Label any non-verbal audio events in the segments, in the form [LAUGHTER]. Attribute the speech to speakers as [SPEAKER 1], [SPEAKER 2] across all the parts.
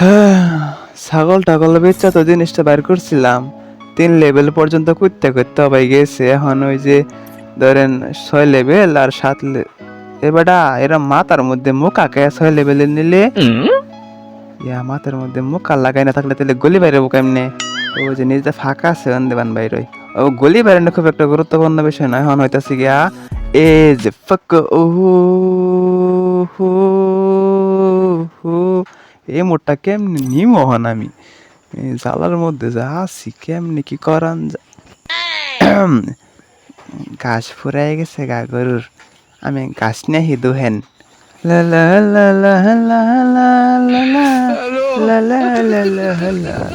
[SPEAKER 1] [SIGHS] ছাগল টাগল বেচা তো জিনিসটা বাইর করছিলাম। তিন লেভেল পর্যন্ত করতে করতে অবাই গেছে। এখন ওই যে ধরেন ছয় লেভেল আর সাত এবারটা এরা মাথার মধ্যে মোকাকে ছয় লেভেলে নিলে? ইয়া মাথার মধ্যে মোকা লাগাই না থাকলে তাহলে গলি বাইরে কেমনে? ও যে নিজে ফাঁকা আছে দেবান বাইরে। ও গলি বাইরে খুব একটা গুরুত্বপূর্ণ বিষয় নয় এখন হইতাছে গিয়া এ যে ফাক ও হো হো এই মোটটা কেমনি নিম হন আমি জালার মধ্যে যা আসি কেমনি কি করান ঘাস ফুরাই গেছে গা গরুর আমি ঘাস নেহি দোহেন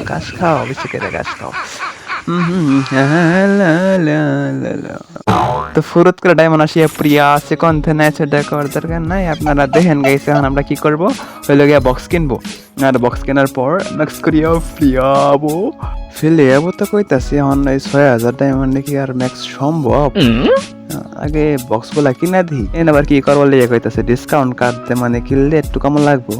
[SPEAKER 1] ঘাস খাও বেশি করে গাছ খাও তো ফুরত করে ডায়মন্ড আসিয়া প্রিয়া আছে কন্থে নাই সেটা করার দরকার নাই, আপনারা দেখেন গাইছে এখন আমরা কি করব? হইল গিয়া বক্স কিনবো। আর বক্স কেনার পর ম্যাক্স করিয়া ফ্রিয়াবো ফেলে যাব তো কইতাছি, এখন এই ছয় হাজার ডায়মন্ডে কি আর ম্যাক্স সম্ভব? আগে বক্সগুলা কিনা দি এনে আবার কি করব লিয়ে কইতাছে ডিসকাউন্ট কাটতে মানে কিনলে একটু কম লাগবো?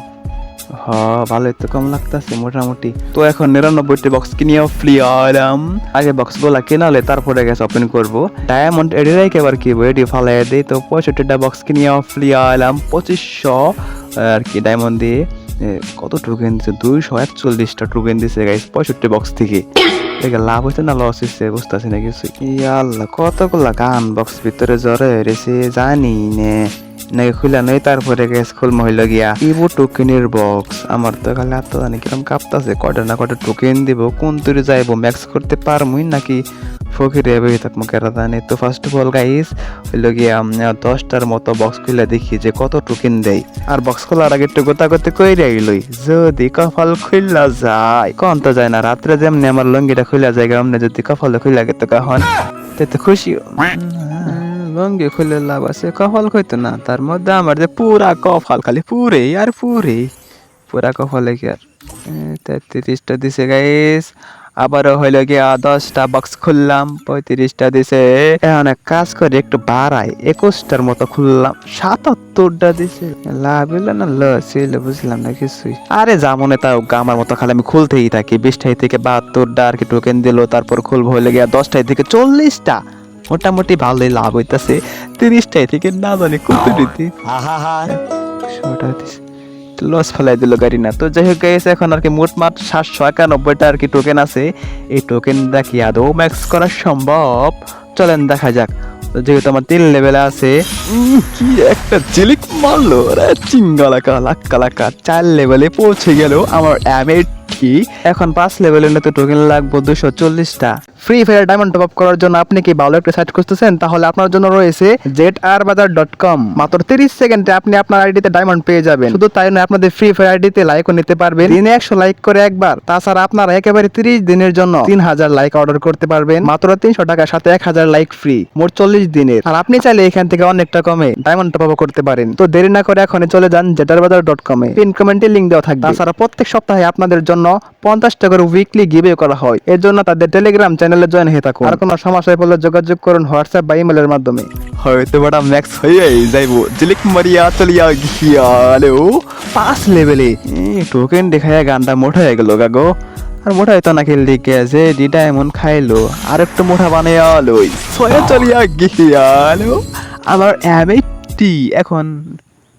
[SPEAKER 1] হ, ভালোই তো কম লাগতাছে, মোটামুটি। তো এখন নিরানব্বইটি বক্স কিনিয়া ফ্রি আলাম আগে বক্সগুলা কিনালে তারপরে গেছে ওপেন করব। ডায়মন্ড এডি রাইকে আবার কি এডি ফালাই দিই। তো পঁয়ষট্টিটা বক্স কিনিয়া ফ্রি আলাম পঁচিশশো আর কি ডায়মন্ড দিয়ে। কত টোকেন দিছে? দুইশো একচল্লিশটা টোকেন দিছে গাইস পঁয়ষট্টি বক্স থেকে। দেখে লাভ হইছে না লস হইছে, বুঝতেছি না কিছু। ইয়াল্লা, কতগুলা গান বক্স ভিতরে জ্বরে হয়েছে জানি নে। নাকি খুলে নই তারপরে গ্যাস খুলম হইল গিয়া। ইবো টোকেনের বক্স আমার তো খালি হাত জানি কিরম কাঁপতাছে কটা না কটা টোকেন দিব কোন তুই যাইবো ম্যাক্স করতে পারমুই নাকি? ফকিরে বই থাকব কেরা জানি তো ফার্স্ট অফ অল গাইস হইল গিয়া দশটার মতো বক্স খুলে দেখি যে কত টোকেন দেয়। আর বক্স খোলার আগে একটু গোতা গোতে কইরে আইলই যদি কপাল খুললা যায় কোন তো যায় না রাত্রে যেমনি আমার লঙ্গিটা খুলে যায় অমনে যদি কপালে খুলে গেত কখন? তো খুশি। [LAUGHS] লঙ্গি খুলে লাভ আছে, কপাল খুঁজতো না। তার মধ্যে আমার যে পুরা কপাল, খালি পুরে আর পুরে পুরা কপালে কি আর? তেত্রিশটা দিছে গাইস আবারও হইল গিয়া দশটা বক্স খুললাম, পঁয়ত্রিশটা দিছে। এখন এক কাজ করে, একটু বাড়াই। একুশটার মতো খুললাম, সাতাত্তরটা দিছে। লাভ হইল না হইল, বুঝলাম না কিছুই। আরে যা মনে তাও আমার মতো খালি আমি খুলতেই থাকি। বিশটাই থেকে বাহাত্তরটা আর কি টোকেন দিল, তারপর খুলবো হইলে গিয়া দশটাই থেকে চল্লিশটা। মোটামুটি ভালোই লাভ হইতাছে। তিরিশটাই থেকে না জানি কত দিতে। লস ফেলাই দিল গাড়ি না। তো যাই হোক গেছে এখন আর কি মোটমাট সাতশো একানব্বইটা আর কি টোকেন আছে। এই টোকেনটা কি আদৌ ম্যাক্স করা সম্ভব? চলেন দেখা যাক। যেহেতু আমার তিন লেভেলে আছে কি একটা জিলিক মারলো। চিঙ্গালাকা লাক্কা লাক্কা চার লেভেলে পৌঁছে গেল আমার অ্যামেটি এখন পাঁচ লেভেলের মতো টোকেন লাগবে দুশো চল্লিশটা। Free Fire diamond top up করার জন্য আপনি কি ভালো একটা সাইট খুঁজতেছেন? তাহলে আপনার জন্য রয়েছে জেট আর বাজার ডট কম মাত্র তিরিশ সেকেন্ডে আপনি আপনার আইডিতে ডায়মন্ড পেয়ে যাবেন। শুধু তাই নয়, আপনাদের ফ্রি ফায়ার আইডিতে লাইকও নিতে পারবেন। দিনে একশো লাইক করে একবার। তাছাড়া আপনারা একেবারে তিরিশ দিনের জন্য তিন হাজার লাইক অর্ডার করতে পারবেন। মাত্র তিনশো টাকার সাথে এক হাজার লাইক ফ্রি মোট চল্লিশ দিনের। আর আপনি চাইলে এখান থেকে অনেকটা কমে ডায়মন্ড টপ আপ করতে পারেন। তো দেরি না করে এখনই চলে যান জেটার বাজার ডট কমে পিন কমেন্টে লিঙ্ক দেওয়া থাকবে। তাছাড়া প্রত্যেক সপ্তাহে আপনাদের জন্য পঞ্চাশ টাকার উইকলি গিভে করা হয়। এর জন্য তাদের টেলিগ্রাম চ্যানেলে জয়েন হয়ে থাকুন। আর কোনো সমস্যায় পড়লে যোগাযোগ করুন হোয়াটসঅ্যাপ বা ইমেলের মাধ্যমে। হয়তো বড় ম্যাক্স হয়ে যাইবো। জিলিক মারিয়া চলিয়া গিয়ালো পাঁচ লেভেলে। টোকেন দেখায় গানটা মোটা হয়ে গেল গাগো আর মোটা হইতো না খেলতে গেছে ডিটা এমন খাইলো। আর একটু মোটা বানিয়ে আলোই ছয়ে চলিয়া গিয়ালো আমার অ্যামেটি এখন।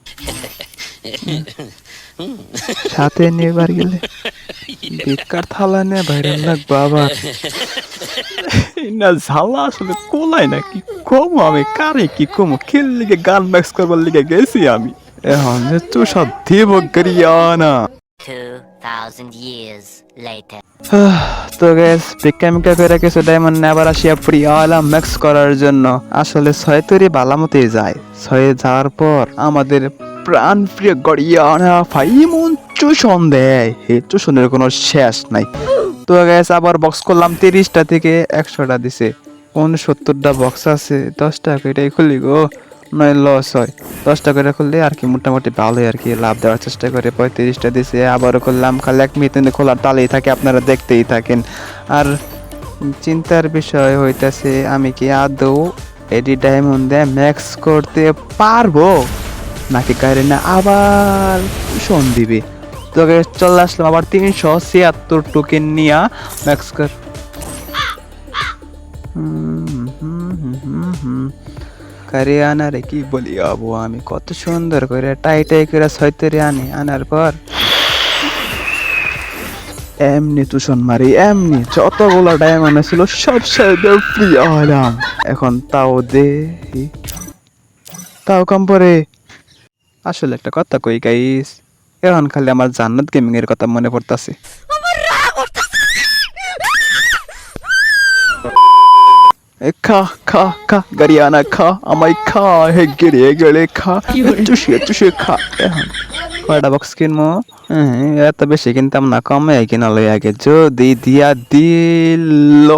[SPEAKER 1] [LAUGHS] [LAUGHS] সাথে নেবার গেলে। বেকার থালা নিয়ে বাইরে লাগবো আবার না ঝালা আসলে কোলাই না কি কম আমি? কারে কি কম? খেল লিগে গান ম্যাক্স করবার লিগে গেছি আমি। এখন যে তুষা দেব গরিয়ানা।
[SPEAKER 2] 2,000 years later.
[SPEAKER 1] তো গ্যাস করে কিছু ডায়মন্ড আবার আসিয়া প্রিয় আলাম ম্যাক্স করার জন্য। আসলে ছয় তৈরি বালামতে যায়। ছয়ে যাওয়ার পর আমাদের প্রাণ প্রিয় গড়িয়ানা ফাইমন চুষণ দেয় হে চুষণের কোনো শেষ নাই। তো গ্যাস আবার বক্স করলাম তিরিশটা থেকে একশোটা দিছে। কোন সত্তরটা বক্স আছে? দশটা এটাই খুলি গো। নয় লস হয়। দশটা করে খুললে আর কি মোটামুটি ভালোই আর কি লাভ দেওয়ার চেষ্টা করে। পঁয়ত্রিশটা দিছে, আবারও করলাম। খালি এক মিনিটে খোলার তালেই থাকে, আপনারা দেখতেই থাকেন। আর চিন্তার বিষয় হইতাছে, আমি কি আদৌ এডি ডায়মন্ডে ম্যাক্স করতে পারব? নাকি কারে না আবার শোন দিবে? তোকে চলে আসলাম আবার তিনশো ছিয়াত্তর টোকেন নিয়া ম্যাক্স কর। হুম, হুম, হুম, হুম, হুম। কারে আনারে কি বলি আবু আমি কত সুন্দর করে টাই টাই করে ছয়তরে আনি আনার পর। এমনি তুষন মারি এমনি যতগুলো ডায়মন্ড ছিল সব সাইডে প্রিয় হলাম। এখন তাও দে তাও কম পরে। আসলে একটা কথা কই গাইস এখন খালি আমার জান্নাত গেমিং এর কথা মনে পড়তাছে। খা খা খা গাড়িয়ানা খা আমায় খা হে গেড়ে গেড়ে খা। চুষিয়ে চুষিয়ে খা এখন কয়টা বক্স কিনবো? হ্যাঁ, এত বেশি কিনতাম না কমে কিনা লই আগে। যদি দিয়া দিল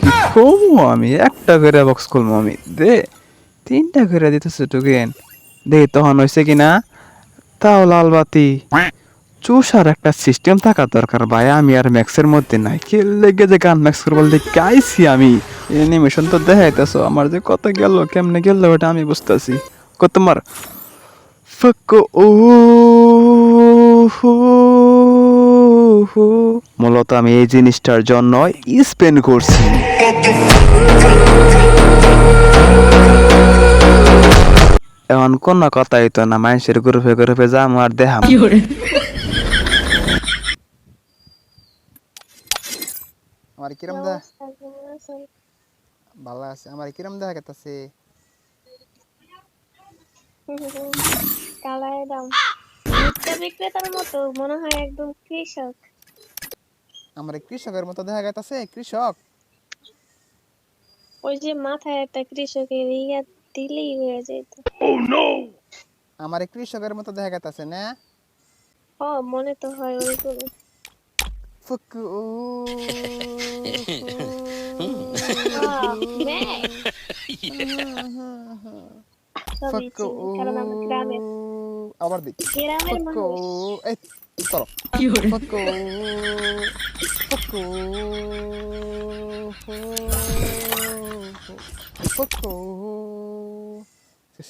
[SPEAKER 1] কি করব আমি? একটা করে বক্স খুলবো আমি। দে। তিনটা করে দিতেছে টুকেন দে তখন হয়েছে কিনা? তাও লাল বাতি। চুষার একটা সিস্টেম থাকা দরকার ভাই, আমি আর ম্যাক্সের মধ্যে নাই। কে লেগে যে গান ম্যাক্স করে বলতে গাইছি আমি। অ্যানিমেশন তো দেখাইতেছো, আমার যে কত গেল, কেমনে গেল ওটা আমি বুঝতেছি। কত ফাক্কো ও। মূলত আমি এই জিনিসটার জন্য স্পেন্ড করছি। এখন কোন কথাই তো না মানুষের গ্রুপে গ্রুপে যাম আর দেখাম। আমার কিরম দা? ভালো আছে। আমার কিরম দেখা গেতাছে
[SPEAKER 3] কালায় দাম। ভুট্টা বিক্রেতার মতো মনে হয় একদম কৃষক।
[SPEAKER 1] আমার কৃষকের মতো দেখা গেতাছে কৃষক?
[SPEAKER 3] ওই যে মাথায় একটা কৃষকের ইয়া দিলেই হয়ে যেত
[SPEAKER 1] আমার কৃষকের মতো দেখা গেতাছে না?
[SPEAKER 3] ও মনে তো হয় ওরকম
[SPEAKER 1] ফুক ও
[SPEAKER 3] সবই
[SPEAKER 1] ফুক ও
[SPEAKER 3] চিনি কারণ আমার গ্রামের
[SPEAKER 1] আবার
[SPEAKER 3] গ্রামের
[SPEAKER 1] ফুক ও এই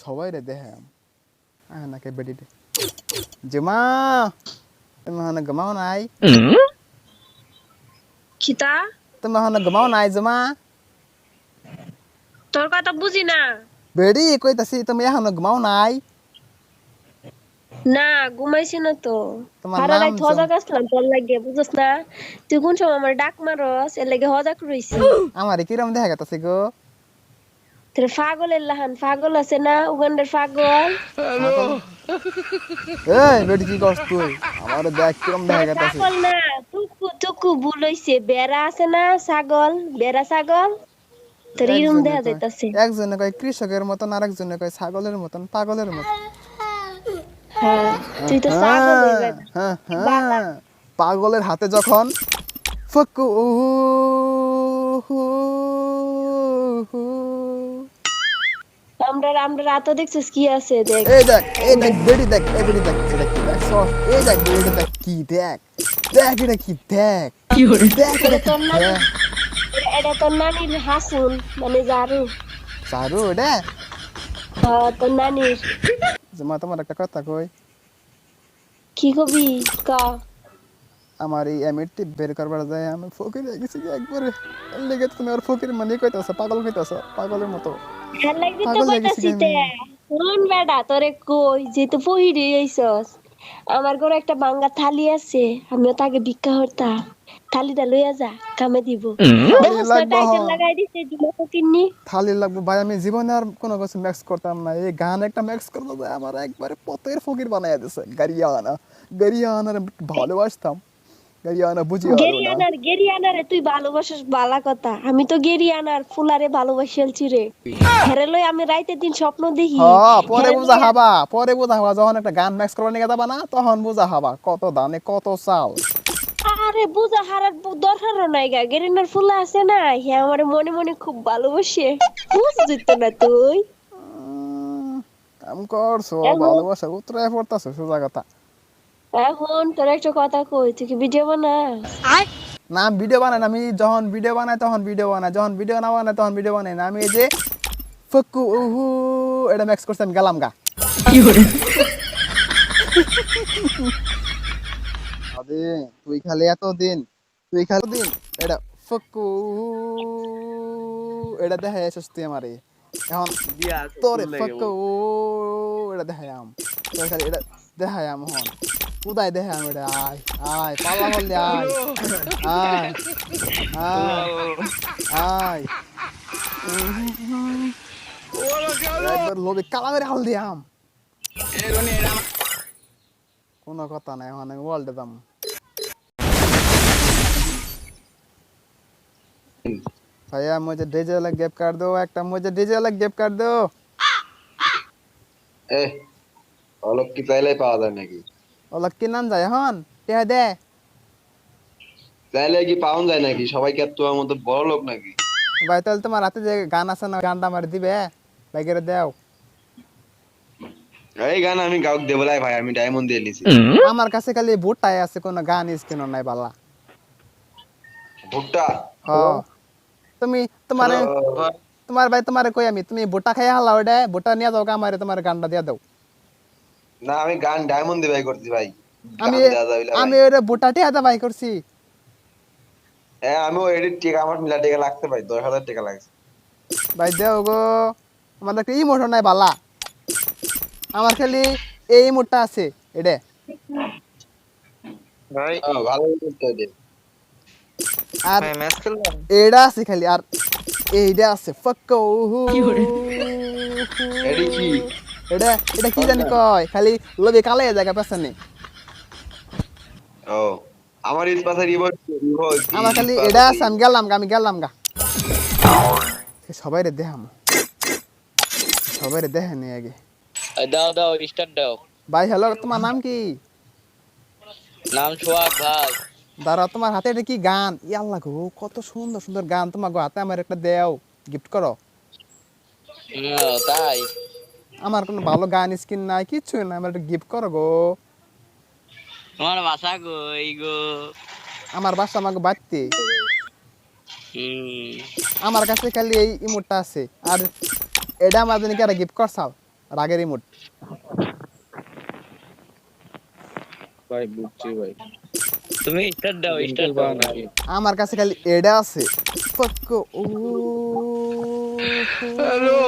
[SPEAKER 1] সবাই রে আহ বেডিতে জমা গমাও নাই?
[SPEAKER 3] খিতা?
[SPEAKER 1] তুমি হন গমাও নাই জমা?
[SPEAKER 3] তোর কথা বুঝি না।
[SPEAKER 1] বেডি কইতাছি তুমি এখন গমাও নাই?
[SPEAKER 3] না ঘুমাইছি না তো।
[SPEAKER 1] তোমার
[SPEAKER 3] সারা রাত হজা আসলাম তোর লাগে বুঝছ না? তুই কোন সময় আমার ডাক মারস এর লাগে হজা রইছি
[SPEAKER 1] আমার কিরম দেখা গেতাছে গো?
[SPEAKER 3] তোর পাগলের লাহান পাগল আছে না উগান্ডার পাগল
[SPEAKER 1] এই বেডি কি করছ তুই? আমার দেখ কিরম দেখা গেতাছে
[SPEAKER 3] ছাগল না টুকু টুকু ভুল হইছে। বেড়া আছে না ছাগল। বেড়া ছাগল। তোর এরম দেখা যাইতাছে।
[SPEAKER 1] একজনে কয় কৃষকের মতন আর একজনে কয় ছাগলের মতন পাগলের মতন।
[SPEAKER 3] হ্যাঁ তুই তো ছাগল হ্যাঁ,
[SPEAKER 1] হ্যাঁ। পাগলের হাতে যখন ফকু
[SPEAKER 3] আমরা আমরা রাতও দেখছিস কি আছে দেখ।
[SPEAKER 1] এই দেখ এই দেখ বেডি দেখ এই বেডি দেখ দেখ কি এই দেখ বেডি দেখ কি দেখ দেখ এটা কি দেখ দেখ এটা কি
[SPEAKER 3] তোর না
[SPEAKER 1] দেখ
[SPEAKER 3] এটা- তোর নানির হাসুন মানে জারু।
[SPEAKER 1] সারু এটা?
[SPEAKER 3] হ্যাঁ তোর নানির।
[SPEAKER 1] মা তোমার একটা কথা কই।
[SPEAKER 3] কি কবি? ক।
[SPEAKER 1] আমার এই এমএটি বের করবার যায় আমি ফকির হয়ে গেছি একবারে? লেগে তুমি আর ফকির মানে কইতাছ পাগল কইতাছ পাগলের মতো।
[SPEAKER 3] লাগবি তো
[SPEAKER 1] পাগল গেছি
[SPEAKER 3] কইতাছি তে। শুন বেটা তোরে কই যে তো পহিরে আইছস আমার ঘরে একটা ভাঙ্গা থালি আছে আমিও তাকে ভিক্ষা করতাম। থালিটা লইয়া যা কামে দিব।
[SPEAKER 1] হ্যাঁ।
[SPEAKER 3] লাগাই দিছে কিন্নি
[SPEAKER 1] থালি লাগবে ভাই আমি জীবনে আর কোনো কিছু ম্যাক্স করতাম না। এই গান একটা ম্যাক্স ভাই আমার একবারে পতের ফকির বানাইয়া দিছে গাড়িয়ানা। গাড়িয়ানার ভালোবাসতাম। গাড়িয়ানা বুঝি
[SPEAKER 3] গেরিয়ানার গেরিয়ানারে তুই ভালোবাসিস বালা কথা। আমি তো গেরিয়ানার ফুলারে ভালোবাসিলছি রে। হেরে লই আমি রাইতে দিন স্বপ্ন দেখি।
[SPEAKER 1] হ্যাঁ পরে বুঝা হাবা পরে বুঝা হাবা যখন একটা গান ম্যাক্স করবার নিয়ে যাবা না তখন বুঝা হাবা কত দানে কত চাল।
[SPEAKER 3] আরে বুঝা হারার দরকারও নাই গা গেরিনার ফুলা আছে না হ্যাঁ আমার মনে মনে খুব ভালোবাসে। বুঝছিস তো না তুই।
[SPEAKER 1] কাম করছ ভালোবাসা উত্তরায় পড়তাছো সোজা কথা।
[SPEAKER 3] এখন তোর একটা কথা কই তুই কি ভিডিও বানাস?
[SPEAKER 1] না ভিডিও বানাই না আমি যখন ভিডিও বানাই তখন ভিডিও বানাই যখন ভিডিও না বানাই তখন ভিডিও বানাই না। আমি এই যে ফকু উহু এটা ম্যাক্স করছি আমি গেলাম গা।
[SPEAKER 4] আরে তুই খালি এতদিন তুই খালি দিন এটা ফকু এটা দেখা যাচ্ছিস তুই আমারে। এখন তোরে ফকু এটা দেখায়াম তোর খালি এটা দেখায়াম হন কোথায় দেখায়াম এটা আয় আয় পাল্লা বললি আয় আয় আয় আয় একবার লোভে কালা মেরে হাল দিয়াম কোনো কথা নাই এখন আমি ওয়ার্ল্ডে দাম भैया मुझे डीजे वाला गिफ्ट कर दो एक मुझे डीजे वाला गिफ्ट कर दो
[SPEAKER 5] এ অলক কি চাইলে পাওয়া যায় নাকি
[SPEAKER 4] ওলা কি নাম যায় হন? টেহা দে।
[SPEAKER 5] চাইলে কি পাওয়া যায় নাকি? সবাই কি তোমার মতো বড় লোক নাকি?
[SPEAKER 4] ভাই তাহলে তোমার হাতে যে গান আছে না গানটা আমার দিবে বাইকের দেও।
[SPEAKER 5] এই গান আমি গাউক দেবো লাই ভাই আমি ডায়মন্ড দিয়ে নিছি।
[SPEAKER 4] আমার কাছে খালি বুটটাই আছে কোনো গান স্কিন নাই বালা।
[SPEAKER 5] ভুট্টা?
[SPEAKER 4] হ। তুমি তোমারে তোমার ভাই তোমারে কই আমি? তুমি বুটা খাই হালা ওডে বুটা নিয়ে যাও আমারে তোমার গানটা দিয়া দাও।
[SPEAKER 5] না আমি গান ডায়মন্ড দিয়ে ভাই করছি ভাই।
[SPEAKER 4] আমি আমি ওরে বুটাটি হাতে বাই করছি।
[SPEAKER 5] হ্যাঁ আমিও এডিট টিকা আমার মিলা টিকা লাগতে ভাই দশ হাজার টাকা লাগছে।
[SPEAKER 4] ভাই দেও গো আমার একটা ইমোশন নাই বালা। আমার খালি এই ইমোটটা আছে এডে।
[SPEAKER 6] ভাই।
[SPEAKER 5] ভালো করতে হবে
[SPEAKER 4] আর
[SPEAKER 6] ম্যাচ খেলবেন
[SPEAKER 4] এইটা আছে খালি আর এইটা আছে ফাক্কা
[SPEAKER 5] এডি কি?
[SPEAKER 4] এটা এটা কি জানি কয়? খালি লবে কালে জায়গা পেছনে
[SPEAKER 5] ও আমার ইট পাশে
[SPEAKER 4] আমার খালি এটা আছে আমি গেলাম গা আমি গেলাম গা। সবাই রে দেখাম। সবাই রে দেখে নি আগে।
[SPEAKER 7] দাও দাও স্টার্ট দাও।
[SPEAKER 4] ভাই হ্যালো তোমার নাম কি?
[SPEAKER 7] নাম সোহাগ ভাই।
[SPEAKER 4] দাঁড়া তোমার হাতে এটা কি গান? ইয়াল্লা গো কত সুন্দর সুন্দর গান তোমার গো হাতে আমার একটা দেও গিফট করো।
[SPEAKER 7] তাই।
[SPEAKER 4] আমার কোনো ভালো গান স্কিন নাই কিছু নাই আমার একটা গিফট করো গো।
[SPEAKER 7] তোমার বাসা কই গো?
[SPEAKER 4] আমার বাসা আমাকে বাড়তে। আমার কাছে খালি এই ইমোটটা আছে আর এটা আমার জন্য কি গিফট করছাও রাগের ইমোট।
[SPEAKER 6] ভাই বুঝছি ভাই।
[SPEAKER 7] তুমি স্টার্ট দাও স্টার্ট দাও।
[SPEAKER 4] আমার কাছে খালি এটা আছে। ফক্কো ও হ্যালো